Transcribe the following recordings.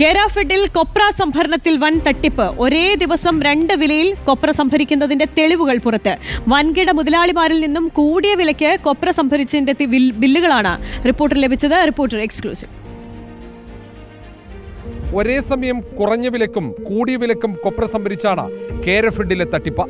കേരാഫെഡിൽ കൊപ്ര സംഭരണത്തിൽ വൻ തട്ടിപ്പ്. ഒരേ ദിവസം രണ്ട് വിലയിൽ കൊപ്ര സംഭരിക്കുന്നതിന്റെ തെളിവുകൾ പുറത്ത്. വൻകിട മുതലാളിമാരിൽ നിന്നും കൂടിയ വിലയ്ക്ക് കൊപ്ര സംഭരിച്ചതിന്റെ ബില്ലുകളാണ് റിപ്പോർട്ടർ ലഭിച്ചത്. Reporter exclusive. ഒരേ സമയം കുറഞ്ഞ വിലക്കും കൂടിയ വിലക്കും കൊപ്ര സംഭരിച്ചാണ് കേരഫെഡിലെ തട്ടിപ്പ്.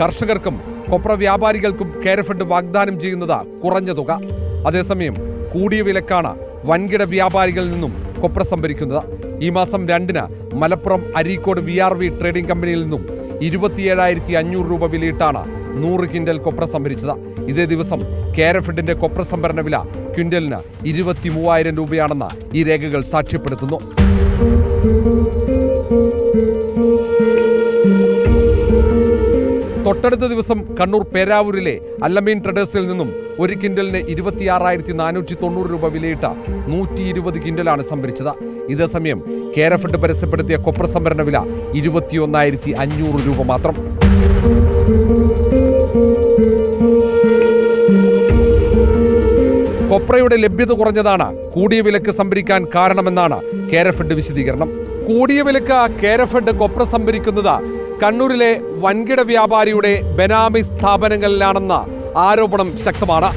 കർഷകർക്കും കൊപ്ര വ്യാപാരികൾക്കും കേരഫെഡ് വാഗ്ദാനം ചെയ്യുന്നത് കുറഞ്ഞ തുക. അതേസമയം കൂടിയ വിലക്കാണ് വൻകിട വ്യാപാരികളിൽ നിന്നും കൊപ്ര സംഭരിക്കുന്നത്. ഈ മാസം രണ്ടിന് Malappuram Areekode V R V trading കമ്പനിയിൽ നിന്നും ഇരുപത്തിയേഴായിരത്തി അഞ്ഞൂറ് രൂപ വിലയിട്ടാണ് നൂറ് ക്വിന്റൽ കൊപ്ര സംഭരിച്ചത്. ഇതേ ദിവസം കേരഫിഡിന്റെ കൊപ്ര സംഭരണ വില ക്വിന്റലിന് ഇരുപത്തി മൂവായിരം രൂപയാണെന്ന് ഈ രേഖകൾ സാക്ഷ്യപ്പെടുത്തുന്നു. തൊട്ടടുത്ത ദിവസം കണ്ണൂർ പേരാവൂരിലെ അല്ലമീൻ ട്രഡേഴ്സിൽ നിന്നും ഒരു കിൻഡലിന് ഇരുപത്തിയാറായിരത്തി നാനൂറ്റി തൊണ്ണൂറ് രൂപ വിലയിട്ട നൂറ്റി ഇരുപത് കിൻഡലാണ് സംഭരിച്ചത്. ഇതേസമയം കേരഫെഡ് പരസ്യപ്പെടുത്തിയ കൊപ്ര സംഭരണ വില ഇരുപത്തിയൊന്നായിരത്തി അഞ്ഞൂറ് രൂപ മാത്രം. കൊപ്രയുടെ ലഭ്യത കുറഞ്ഞതാണ്. കൂടിയ വിലക്ക് സംഭരിക്കാൻ കാരണമെന്നാണ് കേരഫെഡ് വിശദീകരണം. കൂടിയ വിലക്ക് കേരഫെഡ് കൊപ്ര സംഭരിക്കുന്നത് കണ്ണൂരിലെ വൻകിട വ്യാപാരിയുടെ ബനാമി സ്ഥാപനങ്ങളിലാണെന്ന ആരോപണം ശക്തമാണ്.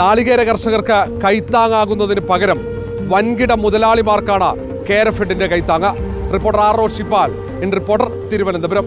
നാളികേര കർഷകർക്ക് കൈത്താങ്ങാകുന്നതിന് പകരം വൻകിട മുതലാളിമാർക്കാണ് കേരഫെഡിന്റെ കൈത്താങ്ങ്. Reporter R O Shippal in reporter Thiruvananthapuram.